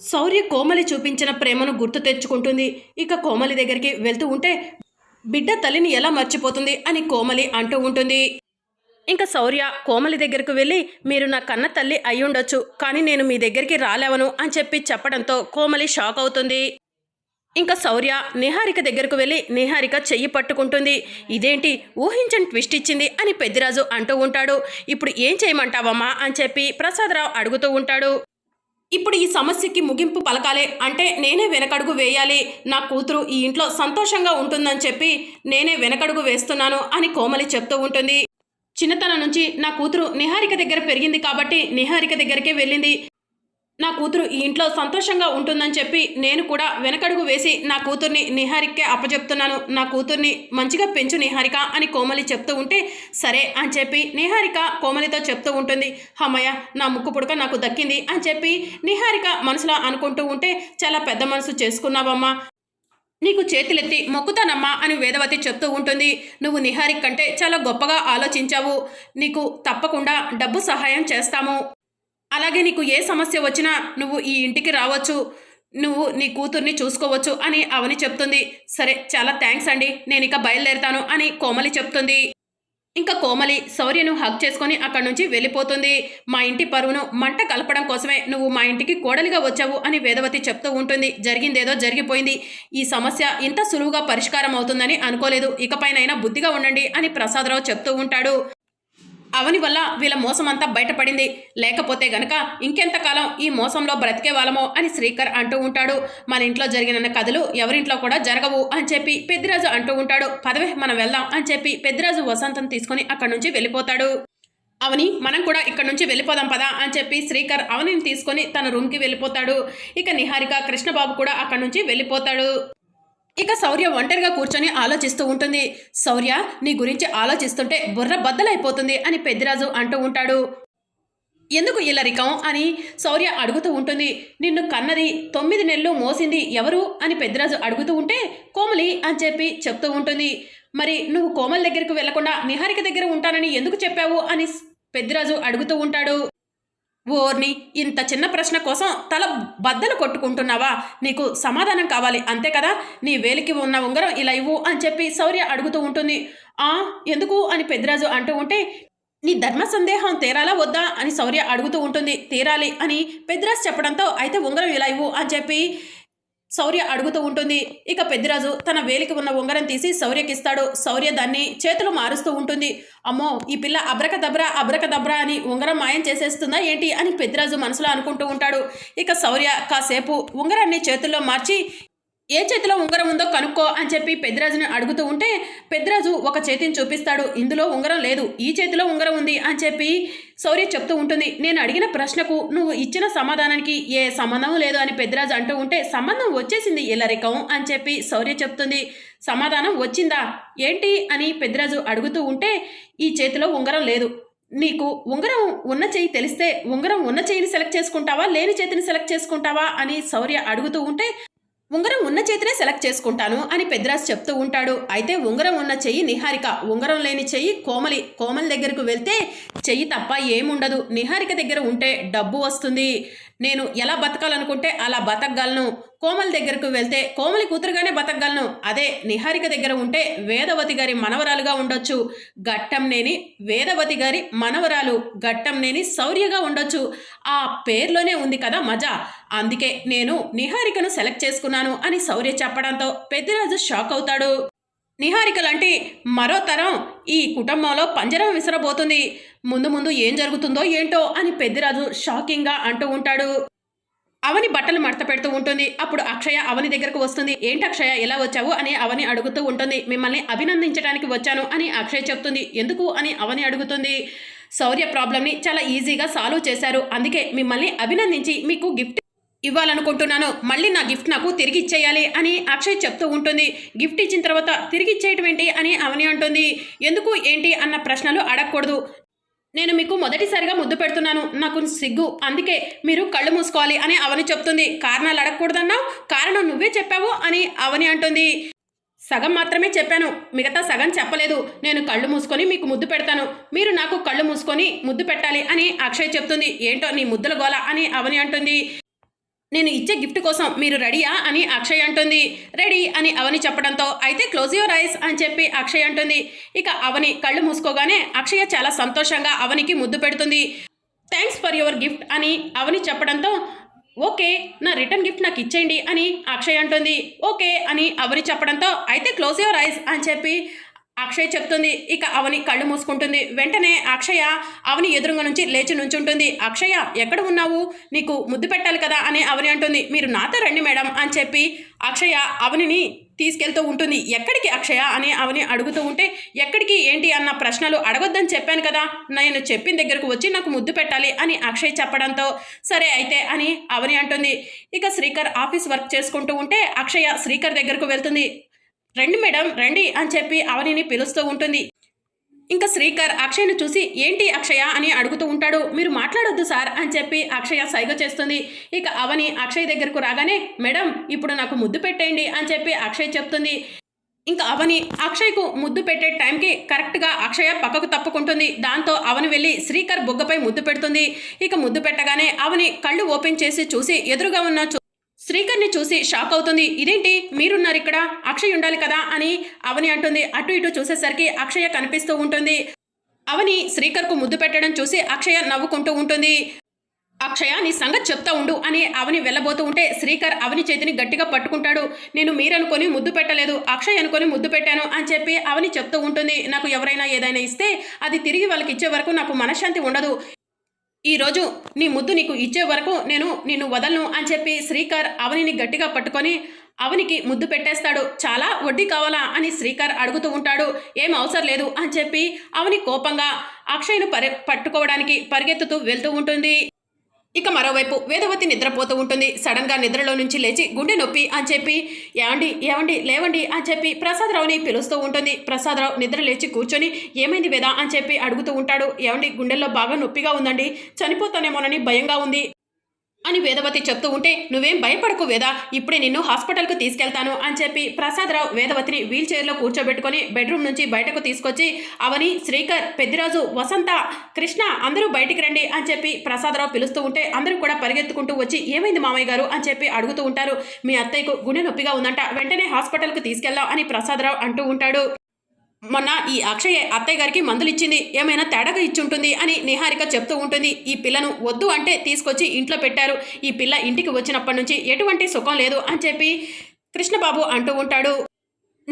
శౌర్య కోమలి చూపించిన ప్రేమను గుర్తు తెచ్చుకుంటుంది. ఇక కోమలి దగ్గరికి వెళ్తూ ఉంటే బిడ్డ తల్లిని ఎలా మర్చిపోతుంది? అని కోమలి అంటూ ఉంటుంది. ఇంకా శౌర్య కోమలి దగ్గరకు వెళ్ళి మీరు నా కన్న తల్లి అయ్యుండొచ్చు కానీ నేను మీ దగ్గరికి రాలేవను అని చెప్పి చెప్పడంతో కోమలి షాక్ అవుతుంది. ఇంకా శౌర్య నిహారిక దగ్గరకు వెళ్ళి నిహారిక చెయ్యి పట్టుకుంటుంది. ఇదేంటి? ఊహించని ట్విస్ట్ ఇచ్చింది అని పెద్దిరాజు అంటూ ఉంటాడు. ఇప్పుడు ఏం చేయమంటావమ్మా? అని చెప్పి ప్రసాదరావు అడుగుతూ ఉంటాడు. ఇప్పుడు ఈ సమస్యకి ముగింపు పలకాలే. అంటే నేనే వెనకడుగు వేయాలి. నా కూతురు ఈ ఇంట్లో సంతోషంగా ఉంటుందని చెప్పి నేనే వెనకడుగు వేస్తున్నాను అని కోమలి చెప్తూ ఉంటుంది. చిన్నతనం నుంచి నా కూతురు నిహారిక దగ్గర పెరిగింది కాబట్టి నిహారిక దగ్గరికే వెళ్ళింది. నా కూతురు ఈ ఇంట్లో సంతోషంగా ఉంటుందని చెప్పి నేను కూడా వెనకడుగు వేసి నా కూతుర్ని నిహారికే అప్పచెప్తున్నాను. నా కూతుర్ని మంచిగా పెంచు నిహారిక అని కోమలి చెప్తూ ఉంటే సరే అని చెప్పి నిహారిక కోమలితో చెప్తూ ఉంటుంది. అమ్మయ్య నా ముక్కు పుడక నాకు దక్కింది అని చెప్పి నిహారిక మనసులో అనుకుంటూ ఉంటే చాలా పెద్ద మనసు చేసుకున్నావమ్మా. నీకు చేతులెత్తి మొక్కుతానమ్మా అని వేదవతి చెప్తూ ఉంటుంది. నువ్వు నిహారిక కంటే చాలా గొప్పగా ఆలోచించావు. నీకు తప్పకుండా డబ్బు సహాయం చేస్తాము. అలాగే నీకు ఏ సమస్య వచ్చినా నువ్వు ఈ ఇంటికి రావచ్చు నువ్వు నీ కూతుర్ని చూసుకోవచ్చు అని అవని చెప్తుంది. సరే చాలా థ్యాంక్స్ అండి. నేను ఇక బయలుదేరుతాను అని కోమలి చెప్తుంది. ఇంకా కోమలి శౌర్యను హక్ చేసుకొని అక్కడి నుంచి వెళ్ళిపోతుంది. మా ఇంటి పరువును మంట కలపడం కోసమే నువ్వు మా ఇంటికి కోడలిగా వచ్చావు అని వేదవతి చెప్తూ ఉంటుంది. జరిగిందేదో జరిగిపోయింది. ఈ సమస్య ఇంత సులువుగా పరిష్కారం అవుతుందని అనుకోలేదు. ఇకపైనైనా బుద్ధిగా ఉండండి అని ప్రసాదరావు చెప్తూ ఉంటాడు. అవని వల్ల వీళ్ళ మోసం అంతా బయటపడింది. లేకపోతే గనక ఇంకెంతకాలం ఈ మోసంలో బ్రతికే వాళ్ళమో అని శ్రీకర్ అంటూ ఉంటాడు. మన ఇంట్లో జరిగిన కథలు ఎవరింట్లో కూడా జరగవు అని చెప్పి పెద్దిరాజు అంటూ ఉంటాడు. పదవే మనం వెళ్దాం అని చెప్పి పెద్దిరాజు వసంతం తీసుకొని అక్కడి నుంచి వెళ్ళిపోతాడు. అవని మనం కూడా ఇక్కడ నుంచి వెళ్ళిపోదాం పదా అని చెప్పి శ్రీకర్ అవనిని తీసుకొని తన రూమ్కి వెళ్ళిపోతాడు. ఇక నిహారిక కృష్ణబాబు కూడా అక్కడి నుంచి వెళ్ళిపోతాడు. ఇక శౌర్య ఒంటరిగా కూర్చొని ఆలోచిస్తూ ఉంటుంది. శౌర్య నీ గురించి ఆలోచిస్తుంటే బుర్ర బద్దలైపోతుంది అని పెద్దిరాజు అంటూ ఉంటాడు. ఎందుకు ఇల్లరికం అని శౌర్య అడుగుతూ ఉంటుంది. నిన్ను కన్నది తొమ్మిది నెలలు మోసింది ఎవరు? అని పెద్దిరాజు అడుగుతూ ఉంటే కోమలి అని చెప్పి చెప్తూ ఉంటుంది. మరి నువ్వు కోమలి దగ్గరకు వెళ్ళకుండా నిహారిక దగ్గర ఉంటానని ఎందుకు చెప్పావు? అని పెద్దిరాజు అడుగుతూ ఉంటాడు. ఓర్ని ఇంత చిన్న ప్రశ్న కోసం తల బద్దలు కొట్టుకుంటున్నావా? నీకు సమాధానం కావాలి అంతే కదా? నీ వేలికి ఉన్న ఉంగరం ఇలా ఇవ్వు అని చెప్పి శౌర్య అడుగుతూ ఉంటుంది. ఆ ఎందుకు? అని పెద్దిరాజు అంటూ ఉంటే నీ ధర్మ సందేహం తీరాలా వద్దా? అని శౌర్య అడుగుతూ ఉంటుంది. తీరాలి అని పెద్దిరాజు చెప్పడంతో అయితే ఉంగరం ఇలా ఇవ్వు అని చెప్పి శౌర్య అడుగుతూ ఉంటుంది. ఇక పెద్దిరాజు తన వేలికి ఉన్న ఉంగరం తీసి శౌర్యకిస్తాడు శౌర్య దాన్ని చేతులు మారుస్తూ ఉంటుంది. అమ్మో ఈ పిల్ల అబ్రక దబ్రా అబ్రక దబ్రా అని ఉంగరం మాయం చేసేస్తుందా ఏంటి అని పెద్దిరాజు మనసులో అనుకుంటూ ఉంటాడు. ఇక శౌర్య కాసేపు ఉంగరాన్ని చేతుల్లో మార్చి ఏ చేతిలో ఉంగరం ఉందో కనుక్కో అని చెప్పి పెద్దిరాజుని అడుగుతూ ఉంటే పెద్దిరాజు ఒక చేతిని చూపిస్తాడు ఇందులో ఉంగరం లేదు ఈ చేతిలో ఉంగరం ఉంది అని చెప్పి శౌర్య చెప్తూ ఉంటుంది. నేను అడిగిన ప్రశ్నకు నువ్వు ఇచ్చిన సమాధానానికి ఏ సంబంధం లేదు అని పెద్దిరాజు అంటూ ఉంటే సంబంధం వచ్చేసింది ఇల్లరికం అని చెప్పి శౌర్య చెప్తుంది. సమాధానం వచ్చిందా? ఏంటి? అని పెద్దిరాజు అడుగుతూ ఉంటే ఈ చేతిలో ఉంగరం లేదు. నీకు ఉంగరం ఉన్న చేయి తెలిస్తే ఉంగరం ఉన్న చేయిని సెలెక్ట్ చేసుకుంటావా? లేని చేతిని సెలెక్ట్ చేసుకుంటావా? అని శౌర్య అడుగుతూ ఉంటే ఉంగరం ఉన్న చేతినే సెలెక్ట్ చేసుకుంటాను అని పెద్దిరాజు చెప్తూ ఉంటాడు. అయితే ఉంగరం ఉన్న చెయ్యి నిహారిక. ఉంగరం లేని చెయ్యి కోమలి. కోమలి దగ్గరకు వెళ్తే చెయ్యి తప్ప ఏముండదు. నిహారిక దగ్గర ఉంటే డబ్బు వస్తుంది. నేను ఎలా బతకాలనుకుంటే అలా బతకగలను. కోమలి దగ్గరకు వెళ్తే కోమలి కూతురుగానే బతకగలను. అదే నిహారిక దగ్గర ఉంటే వేదవతి గారి మనవరాలుగా ఉండొచ్చు. ఘట్టంనేని వేదవతి గారి మనవరాలు ఘట్టంనేని శౌర్యగా ఉండొచ్చు. ఆ పేర్లోనే ఉంది కదా మజా. అందుకే నేను నిహారికను సెలెక్ట్ చేసుకున్నాను అని శౌర్య చెప్పడంతో పెద్దిరాజు షాక్ అవుతాడు. నిహారిక లాంటి మరో తరం ఈ కుటుంబంలో పంజరం విసరబోతుంది. ముందు ముందు ఏం జరుగుతుందో ఏంటో అని పెద్దిరాజు షాకింగ్గా అంటూ ఉంటాడు. అవని బట్టలు మడత పెడుతూ ఉంటుంది. అప్పుడు అక్షయ అవని దగ్గరకు వస్తుంది. ఏంటి అక్షయ ఎలా వచ్చావు? అని అవని అడుగుతూ ఉంటుంది. మిమ్మల్ని అభినందించడానికి వచ్చాను అని అక్షయ్ చెప్తుంది. ఎందుకు? అని అవని అడుగుతుంది. శౌర్య ప్రాబ్లమ్ని చాలా ఈజీగా సాల్వ్ చేశారు. అందుకే మిమ్మల్ని అభినందించి మీకు గిఫ్ట్ ఇవ్వాలనుకుంటున్నాను. మళ్ళీ నా గిఫ్ట్ నాకు తిరిగి ఇచ్చేయాలి అని అక్షయ్ చెప్తూ ఉంటుంది. గిఫ్ట్ ఇచ్చిన తర్వాత తిరిగి ఇచ్చేయటం ఏంటి అని అవని అంటుంది. ఎందుకు ఏంటి అన్న ప్రశ్నలు అడగకూడదు. నేను మీకు మొదటిసారిగా ముద్దు పెడుతున్నాను. నాకు సిగ్గు. అందుకే మీరు కళ్ళు మూసుకోవాలి అని అవని చెప్తుంది. కారణాలు అడగకూడదన్నావు. కారణం నువ్వే చెప్పావు అని అవని అంటుంది. సగం మాత్రమే చెప్పాను. మిగతా సగం చెప్పలేదు. నేను కళ్ళు మూసుకొని మీకు ముద్దు పెడతాను. మీరు నాకు కళ్ళు మూసుకొని ముద్దు పెట్టాలి అని అక్షయ్ చెప్తుంది. ఏంటో నీ ముద్దుల గోల అని అవని అంటుంది. నేను ఇచ్చే గిఫ్ట్ కోసం మీరు రెడీయా అని అక్షయ్ అంటుంది. రెడీ అని అవని చెప్పడంతో అయితే క్లోజ్ యువర్ ఐస్ అని చెప్పి అక్షయ్ అంటుంది. ఇక అవని కళ్ళు మూసుకోగానే అక్షయ చాలా సంతోషంగా అవనికి ముద్దు పెడుతుంది. థ్యాంక్స్ ఫర్ యువర్ గిఫ్ట్ అని అవని చెప్పడంతో ఓకే నా రిటర్న్ గిఫ్ట్ నాకు ఇచ్చేయండి అని అక్షయ్ అంటుంది. ఓకే అని అవని చెప్పడంతో అయితే క్లోజ్ యువర్ ఐస్ అని చెప్పి అక్షయ్ చెప్తుంది ఇక అవని కళ్ళు మూసుకుంటుంది. వెంటనే అక్షయ అవని ఎదురుగా నుంచి లేచి నుంచుంటుంది. అక్షయ ఎక్కడ ఉన్నావు? నీకు ముద్దు పెట్టాలి కదా అని అవని అంటుంది. మీరు నాతో రండి మేడం అని చెప్పి అక్షయ అవనిని తీసుకెళ్తూ ఉంటుంది. ఎక్కడికి అక్షయ అని అవని అడుగుతూ ఉంటే ఎక్కడికి ఏంటి అన్న ప్రశ్నలు అడగొద్దని చెప్పాను కదా నేను చెప్పిన దగ్గరకు వచ్చి నాకు ముద్దు పెట్టాలి అని అక్షయ్ చెప్పడంతో సరే అయితే అని అవని అంటుంది. ఇక శ్రీకర్ ఆఫీస్ వర్క్ చేసుకుంటూ ఉంటే అక్షయ శ్రీకర్ దగ్గరకు వెళ్తుంది. రండి మేడం రండి అని చెప్పి అవనిని పిలుస్తూ ఉంటుంది. ఇంకా శ్రీకర్ అక్షయ్ను చూసి ఏంటి అక్షయ? అని అడుగుతూ ఉంటాడు. మీరు మాట్లాడొద్దు సార్ అని చెప్పి అక్షయ సైగ చేస్తుంది. ఇక అవని అక్షయ్ దగ్గరకు రాగానే మేడం ఇప్పుడు నాకు ముద్దు పెట్టేయండి అని చెప్పి అక్షయ్ చెప్తుంది. ఇంకా అవని అక్షయ్కు ముద్దు పెట్టే టైంకి కరెక్ట్గా అక్షయ పక్కకు తప్పుకుంటుంది. దాంతో అవని వెళ్ళి శ్రీకర్ బొగ్గపై ముద్దు పెడుతుంది. ఇక ముద్దు పెట్టగానే అవని కళ్ళు ఓపెన్ చేసి చూసి ఎదురుగా ఉన్న శ్రీకర్ని చూసి షాక్ అవుతుంది. ఇదేంటి? మీరున్నారు ఇక్కడ. అక్షయ్ ఉండాలి కదా అని అవని అంటుంది. అటు ఇటు చూసేసరికి అక్షయ కనిపిస్తూ ఉంటుంది. అవని శ్రీకర్కు ముద్దు పెట్టడం చూసి అక్షయ నవ్వుకుంటూ ఉంటుంది. అక్షయ నీ సంగతి చెప్తా ఉండు అని అవని వెళ్ళబోతూ ఉంటే శ్రీకర్ అవని చేతిని గట్టిగా పట్టుకుంటాడు. నేను మీరనుకొని ముద్దు పెట్టలేదు. అక్షయ్ అనుకొని ముద్దు పెట్టాను అని చెప్పి అవని చెప్తూ ఉంటుంది. నాకు ఎవరైనా ఏదైనా ఇస్తే అది తిరిగి వాళ్ళకి ఇచ్చే వరకు నాకు మనశ్శాంతి ఉండదు. ఈరోజు నీ ముద్దు నీకు ఇచ్చే వరకు నేను నిన్ను వదలను అని చెప్పి శ్రీకర్ అవనిని గట్టిగా పట్టుకొని అవనికి ముద్దు పెట్టేస్తాడు. చాలా వడ్డీ కావాలా అని శ్రీకర్ అడుగుతూ ఉంటాడు. ఏం అవసరం లేదు అని చెప్పి అవని కోపంగా అక్షయ్ను పరి పట్టుకోవడానికి పరిగెత్తుతూ వెళ్తూ ఉంటుంది. ఇక మరోవైపు వేదవతి నిద్రపోతూ ఉంటుంది. సడన్గా నిద్రలో నుంచి లేచి గుండె నొప్పి అని చెప్పి ఏమండి ఏమండి లేవండి అని చెప్పి ప్రసాదరావుని పిలుస్తూ ఉంటుంది. ప్రసాదరావు నిద్ర లేచి కూర్చొని ఏమైంది వేద అని చెప్పి అడుగుతూ ఉంటాడు. ఏమండి గుండెల్లో బాగా నొప్పిగా ఉందండి. చనిపోతానేమోనని భయంగా ఉంది. అని వేదవతి చెప్తూ ఉంటే నువ్వేం భయపడకు వేద ఇప్పుడే నిన్ను హాస్పిటల్కు తీసుకెళ్తాను అని చెప్పి ప్రసాదరావు వేదవతిని వీల్ చైర్లో కూర్చోబెట్టుకొని బెడ్రూమ్ నుంచి బయటకు తీసుకొచ్చి అవని శ్రీకర్ పెద్దిరాజు వసంత కృష్ణ అందరూ బయటికి రండి అని చెప్పి ప్రసాదరావు పిలుస్తూ ఉంటే అందరూ కూడా పరిగెత్తుకుంటూ వచ్చి ఏమైంది మామయ్య గారు? అని చెప్పి అడుగుతూ ఉంటారు. మీ అత్తయ్యకు గుండె నొప్పిగా ఉందంట వెంటనే హాస్పిటల్కు తీసుకెళ్దాం అని ప్రసాదరావు అంటూ ఉంటాడు. మొన్న ఈ అక్షయ్ అత్తయ్య గారికి మందులు ఇచ్చింది. ఏమైనా తేడాగా ఇచ్చుంటుంది అని నిహారిక చెప్తూ ఉంటుంది. ఈ పిల్లను వద్దు అంటే తీసుకొచ్చి ఇంట్లో పెట్టారు. ఈ పిల్ల ఇంటికి వచ్చినప్పటి నుంచి ఎటువంటి సుఖం లేదు అని చెప్పి కృష్ణబాబు అంటూ ఉంటాడు.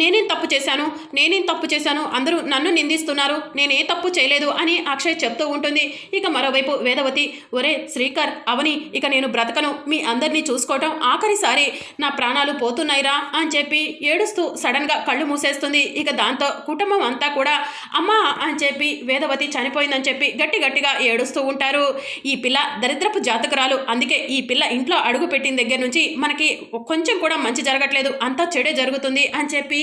నేనేం తప్పు చేశాను? నేనేం తప్పు చేశాను? అందరూ నన్ను నిందిస్తున్నారు. నేనే తప్పు చేయలేదు అని అక్షయ్ చెప్తూ ఉంటుంది. ఇక మరోవైపు వేదవతి ఒరే శ్రీకర్ అవని ఇక నేను బ్రతకను. మీ అందరినీ చూసుకోవటం ఆఖరిసారి నా ప్రాణాలు పోతున్నాయిరా అని చెప్పి ఏడుస్తూ సడన్గా కళ్ళు మూసేస్తుంది. ఇక దాంతో కుటుంబం అంతా కూడా అమ్మా అని చెప్పి వేదవతి చనిపోయిందని చెప్పి గట్టి గట్టిగా ఏడుస్తూ ఉంటారు. ఈ పిల్ల దరిద్రపు జాతకురాలు. అందుకే ఈ పిల్ల ఇంట్లో అడుగు పెట్టిన దగ్గర నుంచి మనకి కొంచెం కూడా మంచి జరగట్లేదు. అంతా చెడే జరుగుతుంది అని చెప్పి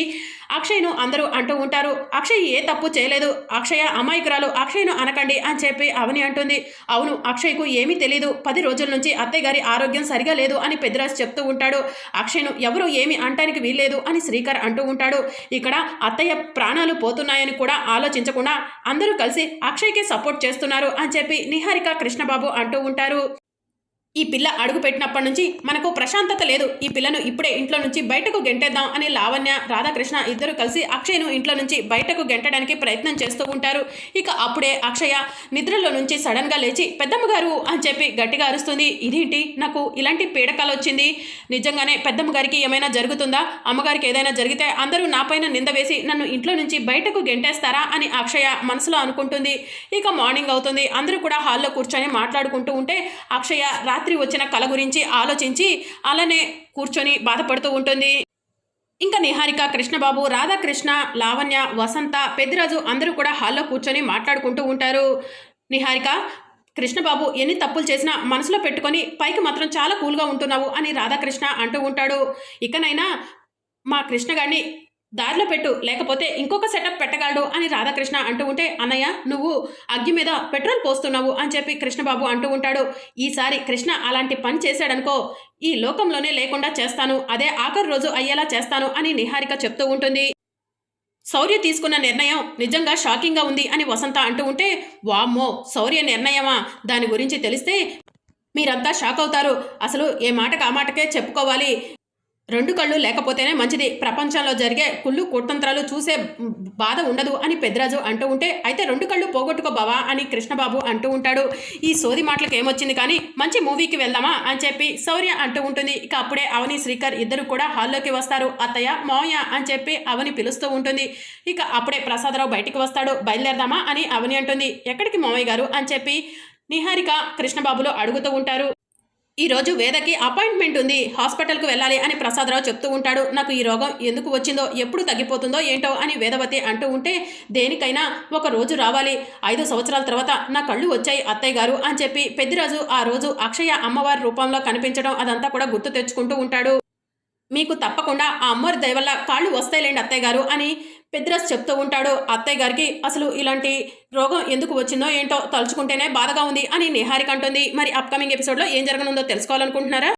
అక్షయ్ను అందరూ అంటూ ఉంటారు. అక్షయ్ ఏ తప్పు చేయలేదు. అక్షయ అమాయకురాలు. అక్షయ్ను అనకండి అని చెప్పి అవని అంటుంది. అవును అక్షయ్కు ఏమీ తెలియదు పది రోజుల నుంచి అత్తయ్య గారి ఆరోగ్యం సరిగా లేదు అని పెద్దరాజు చెప్తూ ఉంటాడు. అక్షయ్ను ఎవరు ఏమి అంటానికి వీల్లేదు అని శ్రీకర్ అంటూ ఉంటాడు. ఇక్కడ అత్తయ్య ప్రాణాలు పోతున్నాయని కూడా ఆలోచించకుండా అందరూ కలిసి అక్షయ్కి సపోర్ట్ చేస్తున్నారు అని చెప్పి నిహారిక కృష్ణబాబు అంటూ ఉంటారు. ఈ పిల్ల అడుగుపెట్టినప్పటి నుంచి మనకు ప్రశాంతత లేదు. ఈ పిల్లను ఇప్పుడే ఇంట్లో నుంచి బయటకు గెంటేద్దాం అని లావణ్య రాధాకృష్ణ ఇద్దరు కలిసి అక్షయ్ను ఇంట్లో నుంచి బయటకు గెంటడానికి ప్రయత్నం చేస్తూ ఉంటారు. ఇక అప్పుడే అక్షయ నిద్రలో నుంచి సడన్గా లేచి పెద్దమ్మ గారు అని చెప్పి గట్టిగా అరుస్తుంది. ఇదేంటి? నాకు ఇలాంటి పీడకాలు వచ్చింది నిజంగానే పెద్దమ్మ గారికి ఏమైనా జరుగుతుందా? అమ్మగారికి ఏదైనా జరిగితే అందరూ నాపైన నింద వేసి నన్ను ఇంట్లో నుంచి బయటకు గెంటేస్తారా? అని అక్షయ మనసులో అనుకుంటుంది. ఇక మార్నింగ్ అవుతుంది. అందరూ కూడా హాల్లో కూర్చొని మాట్లాడుకుంటూ ఉంటే అక్షయ రా రాత్రి వచ్చిన కళ గురించి ఆలోచించి అలానే కూర్చొని బాధపడుతూ ఉంటుంది. ఇంకా నిహారిక కృష్ణబాబు రాధాకృష్ణ లావణ్య వసంత పెద్దిరాజు అందరూ కూడా హాల్లో కూర్చొని మాట్లాడుకుంటూ ఉంటారు. నిహారిక కృష్ణబాబు ఎన్ని తప్పులు చేసినా మనసులో పెట్టుకొని పైకి మాత్రం చాలా కూల్గా ఉంటున్నావు అని రాధాకృష్ణ అంటూ ఉంటాడు. ఇకనైనా మా కృష్ణ గారిని దారిలో పెట్టు లేకపోతే ఇంకొక సెటప్ పెట్టగలడు అని రాధాకృష్ణ అంటూ ఉంటే అన్నయ్య నువ్వు అగ్గి మీద పెట్రోల్ పోస్తున్నావు అని చెప్పి కృష్ణబాబు అంటూ ఉంటాడు. ఈసారి కృష్ణ అలాంటి పని చేశాడనుకో ఈ లోకంలోనే లేకుండా చేస్తాను. అదే ఆఖరి రోజు అయ్యేలా చేస్తాను అని నిహారిక చెప్తూ ఉంటుంది. శౌర్య తీసుకున్న నిర్ణయం నిజంగా షాకింగ్గా ఉంది అని వసంత అంటూ ఉంటే వామ్మో శౌర్య నిర్ణయమా? దాని గురించి తెలిస్తే మీరంతా షాక్ అవుతారు. అసలు ఏ మాటకు ఆ మాటకే చెప్పుకోవాలి. రెండు కళ్ళు లేకపోతేనే మంచిది. ప్రపంచంలో జరిగే కుళ్ళు కుట్టంత్రాలు చూసే బాధ ఉండదు అని పెద్దరాజు అంటూ ఉంటే అయితే రెండు కళ్ళు పోగొట్టుకో బావా అని కృష్ణబాబు అంటూ ఉంటాడు. ఈ సోది మాటలకు ఏమొచ్చింది కానీ మంచి మూవీకి వెళ్దామా అని చెప్పి శౌర్య అంటూ ఉంటుంది. ఇక అప్పుడే అవని శ్రీకర్ ఇద్దరు కూడా హాల్లోకి వస్తారు. అత్తయ్య మావయ్య అని చెప్పి అవని పిలుస్తూ ఉంటుంది. ఇక అప్పుడే ప్రసాదరావు బయటికి వస్తాడు. బయలుదేరదామా అని అవని అంటుంది. ఎక్కడికి మావయ్య గారు అని చెప్పి నిహారిక కృష్ణబాబులో అడుగుతూ ఉంటారు. ఈ రోజు వేదకి అపాయింట్మెంట్ ఉంది. హాస్పిటల్కు వెళ్ళాలి అని ప్రసాదరావు చెప్తూ ఉంటాడు. నాకు ఈ రోగం ఎందుకు వచ్చిందో ఎప్పుడు తగ్గిపోతుందో ఏంటో అని వేదవతి అంటూ ఉంటే దేనికైనా ఒక రోజు రావాలి. ఐదు సంవత్సరాల తర్వాత నా కళ్ళు వచ్చాయి అత్తయ్య గారు అని చెప్పి పెద్దిరాజు ఆ రోజు అక్షయ అమ్మవారి రూపంలో కనిపించడం అదంతా కూడా గుర్తు తెచ్చుకుంటూ ఉంటాడు. మీకు తప్పకుండా ఆ అమ్మవారి దయవల్ల కాళ్ళు వస్తాయిలేండి అత్తయ్య గారు అని పెద్దరాజు చెప్తూ ఉంటాడు. అత్తయ్య గారికి అసలు ఇలాంటి రోగం ఎందుకు వచ్చిందో ఏంటో తలుచుకుంటేనే బాధగా ఉంది అని నిహారిక అంటుంది. మరి అప్కమింగ్ ఎపిసోడ్లో ఏం జరగనుందో తెలుసుకోవాలనుకుంటున్నారా?